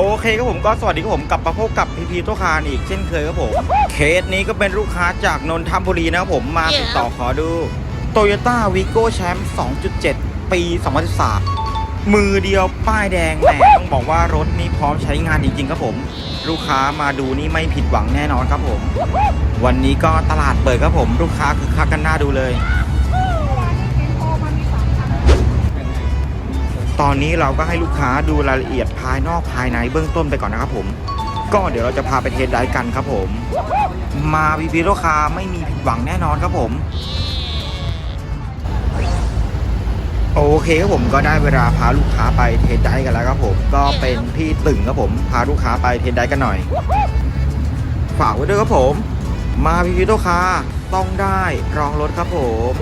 โอเคครับผมก็สวัสดีครับผมกลับมาพบกับพีพีโตคารอีกเช่นเคยครับผมเคสนี้ก็เป็นลูกค้าจากนนทบุรีนะครับผมมาติดต่อขอดู Toyota Vigo Champ 2.7 ปี 2013 มือเดียวป้ายแดงแหมต้องบอกว่ารถนี้พร้อมใช้งานจริงๆครับผม ลูกค้ามาดูนี่ไม่ผิดหวังแน่นอนครับผม วันนี้ก็ตลาดเปิดครับผม ลูกค้าคือคักกันหน้าดูเลย ตอนนี้เราก็ให้ลูกค้าดูรายละเอียดภายนอกภายในเบื้องต้นไปก่อนนะครับผม ก็เดี๋ยวเราจะพาไปเทสไดกันครับผม มาพีพีลูกค้าไม่มีผิดหวังแน่นอนครับผม โอเคครับผมก็ได้เวลาพาลูกค้าไปเทสไดกันแล้วครับผม ก็เป็นพี่ตึงครับผม พาลูกค้าไปเทสไดกันหน่อย ฝากไว้ด้วยครับผม มาพีพีลูกค้าต้องได้รองรถครับผม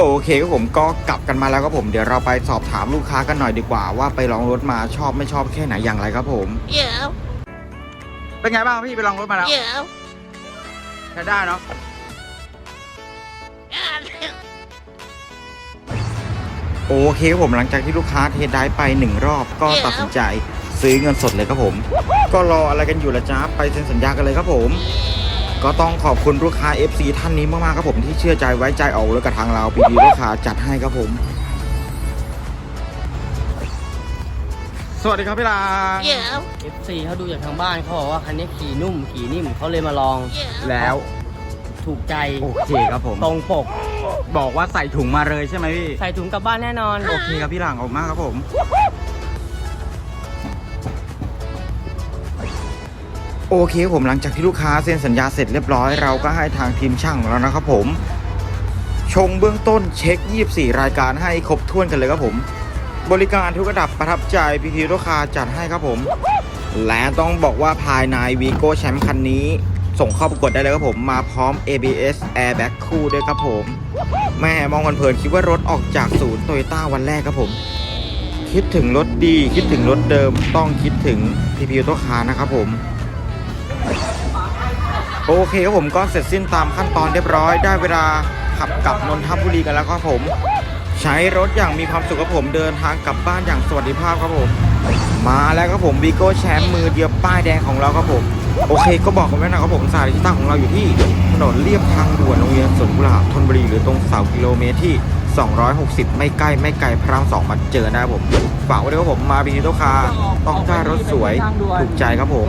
โอเคครับผมก็กลับกันมาแล้วครับผมเดี๋ยวเราไปสอบถามลูกค้ากันหน่อยดีกว่า ว่าไปลองรถมาชอบไม่ชอบแค่ไหนอย่างไรครับผม Yeah, เป็นไงบ้างพี่ไปลองรถมาแล้ว yeah. ใช้ได้เนาะ yeah. โอเคครับผมหลังจากที่ลูกค้าเทสได้ไปหนึ่งรอบก็ตัดสินใจซื้อเงินสดเลยครับผม ก็รออะไรกันอยู่ละจ้าไปเซ็นสัญญากันเลยครับผม ก็ต้องขอบคุณลูกค้า FC ท่านนี้มากๆครับผมที่เชื่อใจไว้ใจออกรถกับทางเราปีดีลูกค้าจัดให้ครับผม สวัสดีครับพี่ลาง Yeah, FC เขาดูจากทางบ้านเขาบอกว่าคันนี้ขี่นุ่มขี่นิ่มเขาเลยมาลอง yeah. แล้วถูกใจโอเคครับผม ตรงปก บอกว่าใส่ถุงมาเลยใช่ไหมพี่ ใส่ถุงกลับบ้านแน่นอน โอเคครับพี่หลังออกมากครับผม โอเคผมหลังจากที่ลูกค้าเซ็นสัญญาเสร็จเรียบร้อย เราก็ให้ทางทีมช่างของเรานะครับผม ชงเบื้องต้นเช็ค 24 รายการให้ครบถ้วนกันเลยครับผม บริการทุกระดับประทับใจพีพีลูกค้าจัดให้ครับผม และต้องบอกว่าภายในวีโก้แชมป์คันนี้ ส่งเข้าประกวดได้เลยครับผมมาพร้อม ABS Airbag คู่ด้วยครับผม แม่มองกันเพลินๆคิดว่ารถออกจากศูนย์โตโยต้าวันแรกครับผม คิดถึงรถดี คิดถึงรถเดิมต้องคิดถึงพีพีโตคานะครับผม โอเคครับผมก็เสร็จสิ้นตามขั้นตอนเรียบร้อย ได้เวลาขับกลับนนทบุรีกันแล้วครับผม ใช้รถอย่างมีความสุขครับผมเดินทางกลับบ้านอย่างสวัสดิภาพครับผม มาแล้วครับผมวีโก้แชมป์มือเดียวป้ายแดงของเราครับผมโอเคก็บอกกันไว้นะครับผมสถานที่ตั้งของเราอยู่ที่ถนนเลียบทางด่วนโรงเรียนสวนกุหลาบธนบุรีหรือตรงเสากิโลเมตรที่ 260 ไม่ใกล้ไม่ไกลพระรามสองมาเจอนะครับผมฝากไว้ด้วยครับผมมาบีนิโตคาต้องได้รถสวยถูกใจครับผม